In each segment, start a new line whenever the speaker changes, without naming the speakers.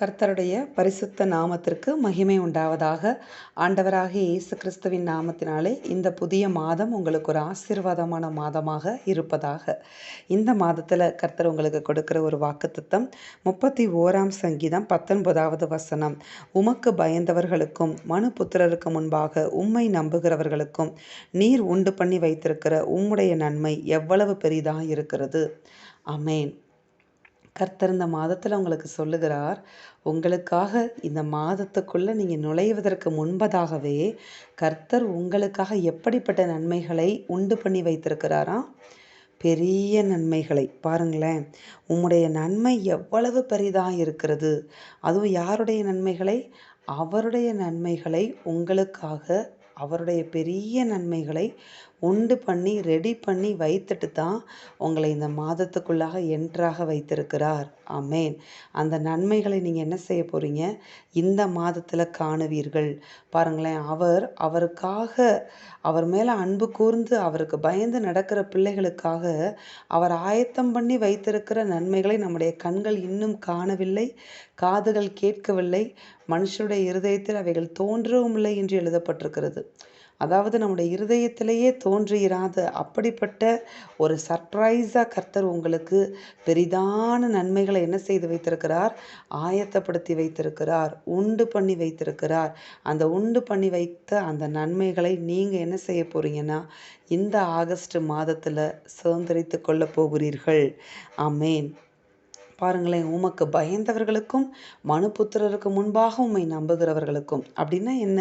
கர்த்தருடைய பரிசுத்த நாமத்திற்கு மகிமை உண்டாவதாக. ஆண்டவராகிய இயேசு கிறிஸ்துவின் நாமத்தினாலே இந்த புதிய மாதம் உங்களுக்கு ஒரு ஆசீர்வாதமான மாதமாக இருப்பதாக. இந்த மாதத்தில் கர்த்தர் உங்களுக்கு கொடுக்கிற ஒரு வாக்குத்தத்தம் முப்பத்தி ஓராம் சங்கீதம் பத்தொன்பதாவது வசனம். உமக்கு பயந்தவர்களுக்கும் மனு புத்திரருக்கு முன்பாக உம்மை நம்புகிறவர்களுக்கும் நீர் உண்டு பண்ணி வைத்திருக்கிற உம்முடைய நன்மை எவ்வளவு பெரிதாக இருக்கிறது அமேன் கர்த்தர் இந்த மாதத்தில் உங்களுக்கு சொல்லுகிறார் உங்களுக்காக இந்த மாதத்துக்குள்ளே நீங்கள் நுழைவதற்கு முன்பதாகவே கர்த்தர் உங்களுக்காக எப்படிப்பட்ட நன்மைகளை உண்டு பண்ணி வைத்திருக்கிறாராம் பெரிய நன்மைகளை. பாருங்களேன் உம்முடைய நன்மை எவ்வளவு பெரிதாக இருக்கிறது. அதுவும் யாருடைய நன்மைகளை? அவருடைய நன்மைகளை உங்களுக்காக அவருடைய பெரிய நன்மைகளை உண்டு பண்ணி ரெடி பண்ணி வைத்துட்டு தான் உங்களை இந்த மாதத்துக்குள்ளாக என்ட்ராக வைத்திருக்கிறார். ஆமேன். அந்த நன்மைகளை நீங்கள் என்ன செய்ய போகிறீங்க இந்த மாதத்தில் காணுவீர்கள். பாருங்களேன் அவர் அவருக்காக அவர் மேலே அன்பு கூர்ந்து அவருக்கு பயந்து நடக்கிற பிள்ளைகளுக்காக அவர் ஆயத்தம் பண்ணி வைத்திருக்கிற நன்மைகளை நம்முடைய கண்கள் இன்னும் காணவில்லை காதுகள் கேட்கவில்லை மனுஷருடைய இருதயத்தில் அவைகள் தோன்றவும் இல்லை என்று எழுதப்பட்டிருக்கிறது. அதாவது நம்முடைய இருதயத்திலேயே தோன்றியிராத அப்படிப்பட்ட ஒரு சர்ப்ரைஸாக கர்த்தர் உங்களுக்கு பெரிதான நன்மைகளை என்ன செய்து வைத்திருக்கிறார்? ஆயத்தப்படுத்தி வைத்திருக்கிறார் உண்டு பண்ணி வைத்திருக்கிறார். அந்த உண்டு பண்ணி வைத்த அந்த நன்மைகளை நீங்கள் என்ன செய்ய போகிறீங்கன்னா இந்த ஆகஸ்ட் மாதத்தில் சுதந்திரித்து கொள்ள போகிறீர்கள். ஆமேன். பாருங்களேன் உமக்கு பயந்தவர்களுக்கும் மனுபுத்திரருக்கு முன்பாக உம்மை நம்புகிறவர்களுக்கும். அப்படின்னா என்ன?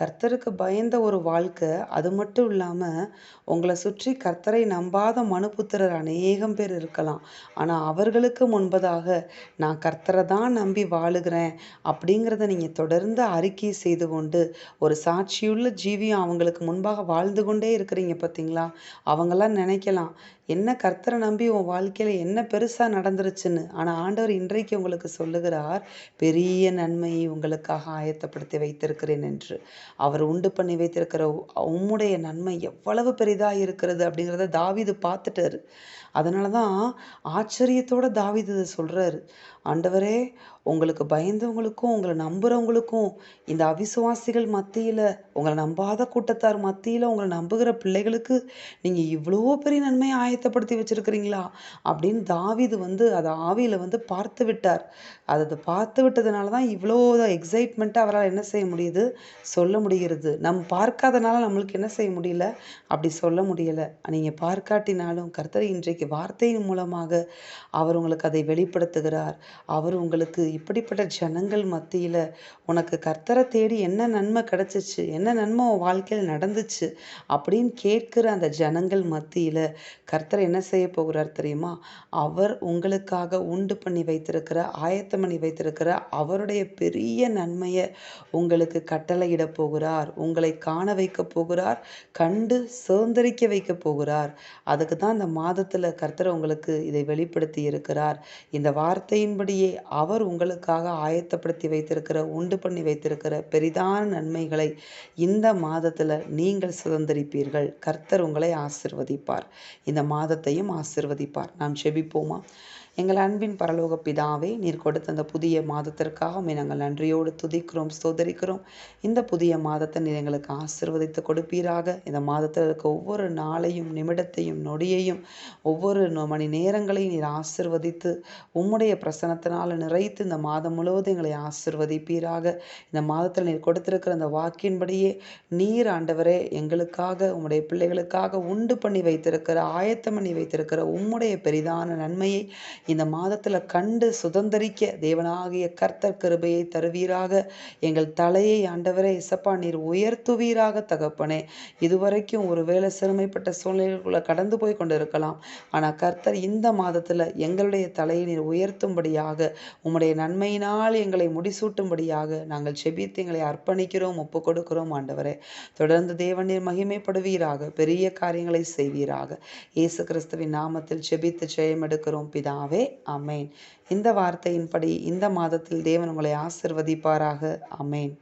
கர்த்தருக்கு பயந்த ஒரு வாழ்க்கை அது மட்டும் இல்லாமல் உங்களை சுற்றி கர்த்தரை நம்பாத மனுபுத்திரர் அநேகம் பேர் இருக்கலாம். ஆனால் அவர்களுக்கு முன்பதாக நான் கர்த்தரை தான் நம்பி வாழுகிறேன் அப்படிங்கிறத நீங்கள் தொடர்ந்து அறிக்கை செய்து கொண்டு ஒரு சாட்சியுள்ள ஜீவியம் அவங்களுக்கு முன்பாக வாழ்ந்து கொண்டே இருக்கிறீங்க பார்த்தீங்களா அவங்களாம் நினைக்கலாம் என்ன கர்த்தரை நம்பி உன் வாழ்க்கையில் என்ன பெருசாக நடந்துருச்சுன்னு? ஆனால் ஆண்டவர் இன்றைக்கு உங்களுக்கு சொல்லுகிறார் பெரிய நன்மையை உங்களுக்காக ஆயத்தப்படுத்தி வைத்திருக்கிறேன் என்று. அவர் உண்டு பண்ணி வைத்திருக்கிற உம்முடைய நன்மை எவ்வளவு பெரிதாக இருக்கிறது அப்படிங்கிறத தாவிது பார்த்துட்டாரு. அதனால தான் ஆச்சரியத்தோடு தாவிது சொல்கிறாரு ஆண்டவரே உங்களுக்கு பயந்தவங்களுக்கும் உங்களை நம்புகிறவங்களுக்கும் இந்த அவிசுவாசிகள் மத்தியில் உங்களை நம்பாத கூட்டத்தார் மத்தியில் உங்களை நம்புகிற பிள்ளைகளுக்கு நீங்கள் இவ்வளோ பெரிய நன்மை ஆய ஆயத்தப்படுத்தி வச்சுருக்கிறீங்களா? அப்படின்னு தாவிது வந்து அதை ஆவியில் வந்து பார்த்து விட்டார். அதை பார்த்து விட்டதுனால தான் இவ்வளோ எக்ஸைட்மெண்ட்டாக அவரால் என்ன செய்ய முடியுது? சொல்ல முடிகிறது. நம் பார்க்காதனால நம்மளுக்கு என்ன செய்ய முடியல? அப்படி சொல்ல முடியலை. நீங்கள் பார்க்காட்டினாலும் கர்த்தர் இன்றைக்கு வார்த்தையின் மூலமாக அவர் உங்களுக்கு அதை வெளிப்படுத்துகிறார். அவர் உங்களுக்கு இப்படிப்பட்ட ஜனங்கள் மத்தியில் உனக்கு கர்த்தரை தேடி என்ன நன்மை கிடச்சிச்சு? என்ன நன்மை உன் வாழ்க்கையில் நடந்துச்சு? அப்படின்னு கேட்குற அந்த ஜனங்கள் மத்தியில் கர்த்தர் என்ன செய்ய போகிறார் தெரியுமா? அவர் உங்களுக்காக உண்டு பண்ணி வைத்திருக்கிற ஆயத்தம் பண்ணி வைத்திருக்கிற அவருடைய பெரிய நன்மையை உங்களுக்கு கட்டளையிட போகிறார். உங்களை காண வைக்க போகிறார். கண்டு சுதந்திரிக்க வைக்க போகிறார். அதுக்கு தான் இந்த மாதத்தில் கர்த்தர் உங்களுக்கு இதை வெளிப்படுத்தி இருக்கிறார். இந்த வார்த்தையின்படியே அவர் உங்களுக்காக ஆயத்தப்படுத்தி வைத்திருக்கிற உண்டு பண்ணி வைத்திருக்கிற பெரிதான நன்மைகளை இந்த மாதத்தில் நீங்கள் சுதந்திரிப்பீர்கள். கர்த்தர் உங்களை ஆசிர்வதிப்பார். இந்த மா மாதத்தையும் ஆசிர்வதிப்பார். நாம் செபிப்போமா? எங்கள் அன்பின் பரலோக பிதாவே நீர் கொடுத்த அந்த புதிய மாதத்திற்காக நாங்கள் நன்றியோடு துதிக்கிறோம் சோதரிக்கிறோம் இந்த புதிய மாதத்தை நீர் எங்களுக்கு ஆசிர்வதித்து கொடுப்பீராக. இந்த மாதத்தில் இருக்க ஒவ்வொரு நாளையும் நிமிடத்தையும் நொடியையும் ஒவ்வொரு மணி நேரங்களையும் நீர் ஆசிர்வதித்து உம்முடைய பிரசனத்தினால் நிறைத்து இந்த மாதம் முழுவதும் எங்களை ஆசிர்வதிப்பீராக. இந்த மாதத்தில் நீர் கொடுத்திருக்கிற அந்த வாக்கின்படியே நீர் ஆண்டவரே எங்களுக்காக உம்முடைய பிள்ளைகளுக்காக உண்டு பண்ணி வைத்திருக்கிற ஆயத்தம் பண்ணி வைத்திருக்கிற உம்முடைய பெரிதான நன்மையை இந்த மாதத்தில் கண்டு சுதந்திரிக்க தேவனாகிய கர்த்தர் கிருபையை தருவீராக. எங்கள் தலையை ஆண்டவரே இசப்பா நீர் உயர்த்துவீராக தகப்பனே. இதுவரைக்கும் ஒரு வேலை சிறுமைப்பட்ட சூழ்நிலைக்குள்ளே கடந்து போய் கொண்டு இருக்கலாம் ஆனால் கர்த்தர் இந்த மாதத்தில் எங்களுடைய தலையை நீர் உயர்த்தும்படியாக உம்முடைய நன்மையினால் எங்களை முடிசூட்டும்படியாக நாங்கள் செபித்து எங்களை அர்ப்பணிக்கிறோம் ஒப்பு கொடுக்கிறோம் ஆண்டவரே. தொடர்ந்து தேவநீர் மகிமைப்படுவீராக பெரிய காரியங்களை செய்வீராக. இயேசு கிறிஸ்துவின் நாமத்தில் செபித்து ஜெயம் எடுக்கிறோம் பிதாவே அமேன் இந்த வார்த்தையின்படி இந்த மாதத்தில் தேவன் உங்களை ஆசிர்வதிப்பாராக. அமேன்